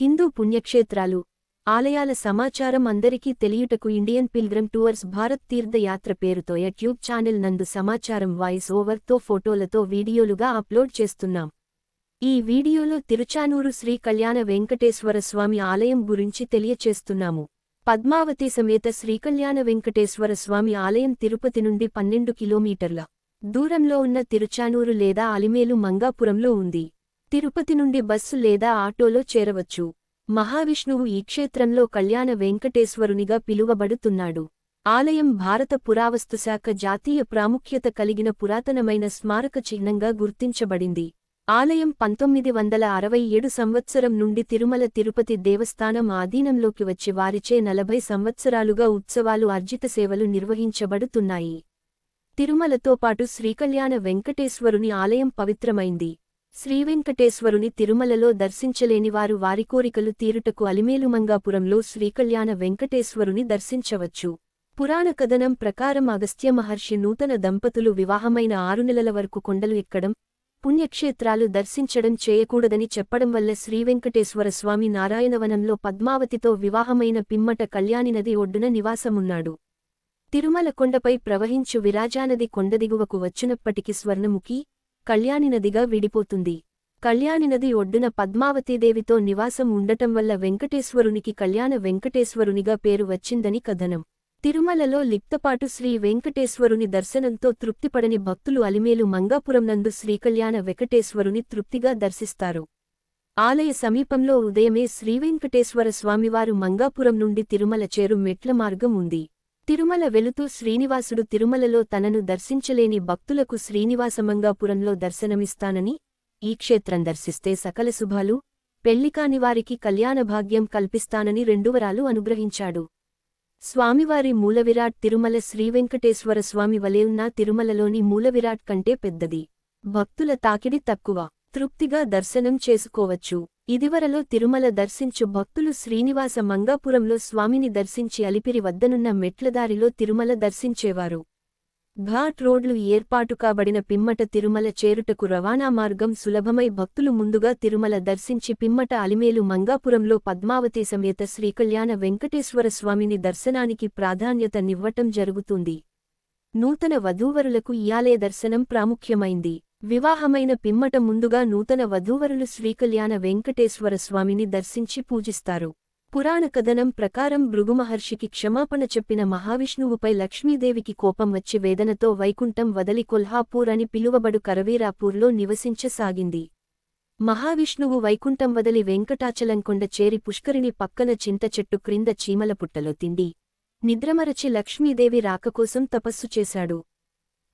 హిందూ పుణ్యక్షేత్రాలు ఆలయాల సమాచారం అందరికీ తెలియుటకు ఇండియన్ పిల్గ్రమ్ టూర్స్ భారత్ తీర్థయాత్ర పేరుతో యూట్యూబ్ ఛానల్ నందు సమాచారం వాయిస్ ఓవర్తో ఫోటోలతో వీడియోలుగా అప్లోడ్ చేస్తున్నాం. ఈ వీడియోలో తిరుచానూరు శ్రీ కళ్యాణ వెంకటేశ్వర స్వామి ఆలయం గురించి తెలియచేస్తున్నాము. పద్మావతి సమేత శ్రీకళ్యాణ వెంకటేశ్వర స్వామి ఆలయం తిరుపతి నుండి పన్నెండు కిలోమీటర్ల దూరంలో ఉన్న తిరుచానూరు లేదా అలిమేలు మంగాపురంలో ఉంది. తిరుపతి నుండి బస్సు లేదా ఆటోలో చేరవచ్చు. మహావిష్ణువు ఈ క్షేత్రంలో కళ్యాణ వెంకటేశ్వరునిగా పిలువబడుతున్నాడు. ఆలయం భారత పురావస్తుశాఖ జాతీయ ప్రాముఖ్యత కలిగిన పురాతనమైన స్మారక చిహ్నంగా గుర్తించబడింది. ఆలయం పంతొమ్మిది వందల అరవై ఏడు సంవత్సరం నుండి తిరుమల తిరుపతి దేవస్థానం ఆధీనంలోకి వచ్చి వారిచే నలభై సంవత్సరాలుగా ఉత్సవాలు అర్జిత సేవలు నిర్వహించబడుతున్నాయి. తిరుమలతో పాటు శ్రీకళ్యాణ వెంకటేశ్వరుని ఆలయం పవిత్రమైంది. శ్రీవెంకటేశ్వరుని తిరుమలలో దర్శించలేనివారు వారి కోరికలు తీరుటకు అలిమేలుమంగాపురంలో శ్రీకళ్యాణ వెంకటేశ్వరుని దర్శించవచ్చు. పురాణ కథనం ప్రకారం అగస్త్య మహర్షి నూతన దంపతులు వివాహమైన ఆరు నెలల వరకు కొండలు ఎక్కడం పుణ్యక్షేత్రాలు దర్శించడం చేయకూడదని చెప్పడం వల్ల శ్రీవెంకటేశ్వరస్వామి నారాయణవనంలో పద్మావతితో వివాహమైన పిమ్మట కళ్యాణి నది ఒడ్డున నివాసమున్నాడు. తిరుమల కొండపై ప్రవహించు విరాజానది కొండదిగువకు వచ్చినప్పటికీ స్వర్ణముఖి కళ్యాణినదిగా విడిపోతుంది. కళ్యాణినది ఒడ్డున పద్మావతీదేవితో నివాసం ఉండటం వల్ల వెంకటేశ్వరునికి కళ్యాణ వెంకటేశ్వరునిగా పేరు వచ్చిందని కథనం. తిరుమలలో లిప్తపాటు శ్రీ వెంకటేశ్వరుని దర్శనంతో తృప్తిపడని భక్తులు అలిమేలు మంగాపురం నందు శ్రీకళ్యాణ వెంకటేశ్వరుని తృప్తిగా దర్శిస్తారు. ఆలయ సమీపంలో ఉదయమే శ్రీవెంకటేశ్వర స్వామివారు మంగాపురం నుండి తిరుమల చేరు మెట్ల మార్గం ఉంది. తిరుమల వెలుతూ శ్రీనివాసుడు తిరుమలలో తనను దర్శించలేని భక్తులకు శ్రీనివాసమంగాపురంలో దర్శనమిస్తానని ఈ క్షేత్రం దర్శిస్తే సకల శుభాలు పెళ్ళికానివారికి కళ్యాణభాగ్యం కల్పిస్తానని రెండువరాలు అనుగ్రహించాడు. స్వామివారి మూలవిరాట్ తిరుమల శ్రీవెంకటేశ్వరస్వామి వలె ఉన్న తిరుమలలోని మూలవిరాట్ కంటే పెద్దది. భక్తుల తాకిడి తక్కువ. తృప్తిగా దర్శనం చేసుకోవచ్చు. ఇదివరలో తిరుమల దర్శించు భక్తులు శ్రీనివాస మంగాపురంలో స్వామిని దర్శించి అలిపిరి వద్దనున్న మెట్లదారిలో తిరుమల దర్శించేవారు. ఘాట్ రోడ్లు ఏర్పాటు కాబడిన పిమ్మట తిరుమల చేరుటకు రవాణా మార్గం సులభమై భక్తులు ముందుగా తిరుమల దర్శించి పిమ్మట అలిమేలు మంగాపురంలో పద్మావతి సమేత శ్రీకళ్యాణ వెంకటేశ్వర స్వామిని దర్శనానికి ప్రాధాన్యత నివ్వటం జరుగుతుంది. నూతన వధూవరులకు ఇయాలే దర్శనం ప్రాముఖ్యమైంది. వివాహమైన పిమ్మట ముందుగా నూతన వధూవరులు శ్రీకళ్యాణ వెంకటేశ్వర స్వామిని దర్శించి పూజిస్తారు. పురాణ కథనం ప్రకారం భృగుమహర్షికి క్షమాపణ చెప్పిన మహావిష్ణువుపై లక్ష్మీదేవికి కోపం వచ్చి వేదనతో వైకుంఠం వదలి కొల్హాపూర్ అని పిలువబడు కరవీరాపూర్లో నివసించసాగింది. మహావిష్ణువు వైకుంఠం వదలి వెంకటాచలంకొండ చేరి పుష్కరిణి పక్కన చింత చెట్టు క్రింద చీమల పుట్టలో తిండి. నిద్రమరచి లక్ష్మీదేవి రాకకోసం తపస్సు చేశాడు.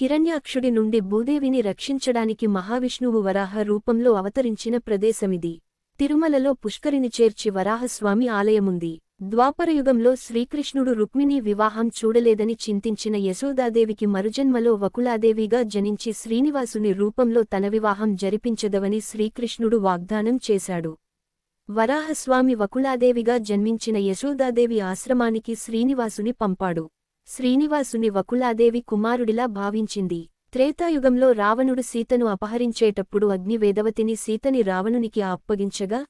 హిరణ్యాక్షుడి నుండి భూదేవిని రక్షించడానికి మహావిష్ణువు వరాహ రూపంలో అవతరించిన ప్రదేశమిది. తిరుమలలో పుష్కరిని చేర్చి వరాహస్వామి ఆలయముంది. ద్వాపరయుగంలో శ్రీకృష్ణుడు రుక్మిణీ వివాహం చూడలేదని చింతించిన యశోదాదేవికి మరుజన్మలో వకులాదేవిగా జనించి శ్రీనివాసుని రూపంలో తన వివాహం జరిపించదవని శ్రీకృష్ణుడు వాగ్దానం చేశాడు. వరాహస్వామి వకులాదేవిగా జన్మించిన యశోదాదేవి ఆశ్రమానికి శ్రీనివాసుని పంపాడు. శ్రీనివాసుని వకులాదేవి కుమారుడిలా భావించింది. త్రేతాయుగంలో రావణుడు సీతను అపహరించేటప్పుడు అగ్ని వేదవతిని సీతని రావణునికి అప్పగించగా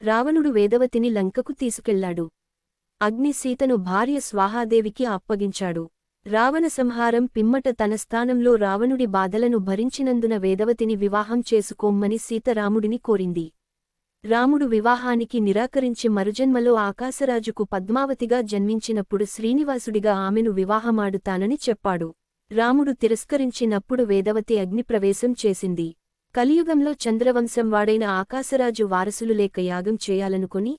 రావణుడు వేదవతిని లంకకు తీసుకెళ్ళాడు. అగ్ని సీతను భార్య స్వాహాదేవికి అప్పగించాడు. రావణ సంహారం పిమ్మట తన స్థానంలో రావణుడి బాధలను భరించినందున వేదవతిని వివాహం చేసుకోమ్మని సీతరాముడిని కోరింది. రాముడు వివాహానికి నిరాకరించి మరుజన్మలో ఆకాశరాజుకు పద్మావతిగా జన్మించినప్పుడు శ్రీనివాసుడిగా ఆమెను వివాహమాడుతానని చెప్పాడు. రాముడు తిరస్కరించినప్పుడు వేదవతి అగ్నిప్రవేశం చేసింది. కలియుగంలో చంద్రవంశం వాడైన ఆకాశరాజు వారసులు లేక యాగం చేయాలనుకుని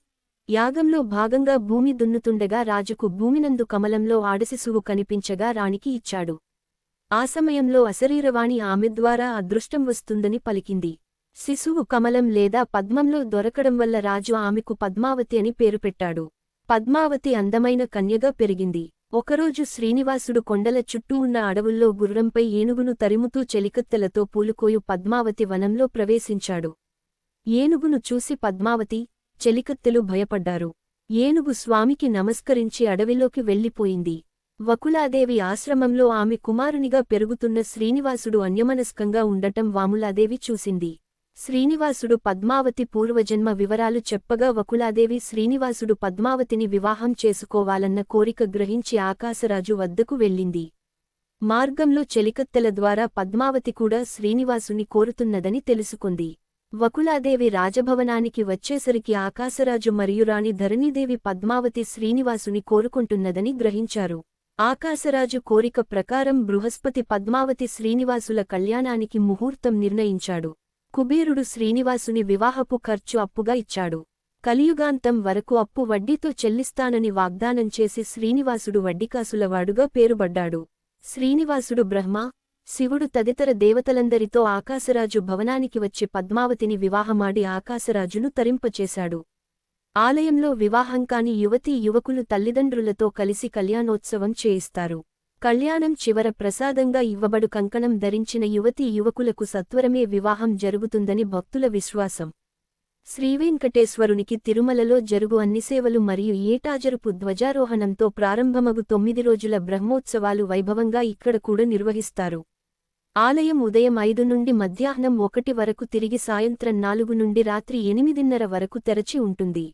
యాగంలో భాగంగా భూమి దున్నుతుండగా రాజుకు భూమినందు కమలంలో ఆడశిశువు కనిపించగా రాణికి ఇచ్చాడు. ఆ సమయంలో అశరీరవాణి ఆమె ద్వారా అదృష్టం వస్తుందని పలికింది. శిశువు కమలం లేదా పద్మంలో దొరకడం వల్ల రాజు ఆమెకు పద్మావతి అని పేరు పెట్టాడు. పద్మావతి అందమైన కన్యగా పెరిగింది. ఒకరోజు శ్రీనివాసుడు కొండల చుట్టూ ఉన్న అడవుల్లో గుర్రంపై ఏనుగును తరిముతూ చెలికత్తెలతో పూలుకోయు పద్మావతి వనంలో ప్రవేశించాడు. ఏనుగును చూసి పద్మావతి చెలికత్తెలు భయపడ్డారు. ఏనుగు స్వామికి నమస్కరించి అడవిలోకి వెళ్ళిపోయింది. వకులాదేవి ఆశ్రమంలో ఆమె కుమారునిగా పెరుగుతున్న శ్రీనివాసుడు అన్యమనస్కంగా ఉండటం వాములాదేవి చూసింది. శ్రీనివాసుడు పద్మావతి పూర్వజన్మ వివరాలు చెప్పగా వకులాదేవి శ్రీనివాసుడు పద్మావతిని వివాహం చేసుకోవాలన్న కోరిక గ్రహించి ఆకాశరాజు వద్దకు వెళ్ళింది. మార్గంలో చెలికత్తెల ద్వారా పద్మావతి కూడా శ్రీనివాసుని కోరుతున్నదని తెలుసుకుంది. వకులాదేవి రాజభవనానికి వచ్చేసరికి ఆకాశరాజు మరియు రాణి ధరణీదేవి పద్మావతి శ్రీనివాసుని కోరుకుంటున్నదని గ్రహించారు. ఆకాశరాజు కోరిక ప్రకారం బృహస్పతి పద్మావతి శ్రీనివాసుల కళ్యాణానికి ముహూర్తం నిర్ణయించాడు. కుబేరుడు శ్రీనివాసుని వివాహపు ఖర్చు అప్పుగా ఇచ్చాడు. కలియుగాంతం వరకు అప్పు వడ్డీతో చెల్లిస్తానని వాగ్దానం చేసి శ్రీనివాసుడు వడ్డీకాసులవాడుగా పేరుబడ్డాడు. శ్రీనివాసుడు బ్రహ్మ శివుడు తదితర దేవతలందరితో ఆకాశరాజు భవనానికి వచ్చి పద్మావతిని వివాహమాడి ఆకాశరాజును తరింపచేశాడు. ఆలయంలో వివాహం కాని యువతీ యువకులు తల్లిదండ్రులతో కలిసి కళ్యాణోత్సవం చేయిస్తారు. కళ్యాణం చివర ప్రసాదంగా ఇవ్వబడు కంకణం ధరించిన యువతీ యువకులకు సత్వరమే వివాహం జరుగుతుందని భక్తుల విశ్వాసం. శ్రీవెంకటేశ్వరునికి తిరుమలలో జరుగు అన్ని సేవలు మరియు ఏటాజరుపు ధ్వజారోహణంతో ప్రారంభమగు తొమ్మిది రోజుల బ్రహ్మోత్సవాలు వైభవంగా ఇక్కడ కూడా నిర్వహిస్తారు. ఆలయం ఉదయం ఐదు నుండి మధ్యాహ్నం ఒకటి వరకు తిరిగి సాయంత్రం నాలుగు నుండి రాత్రి ఎనిమిదిన్నర వరకు తెరచి ఉంటుంది.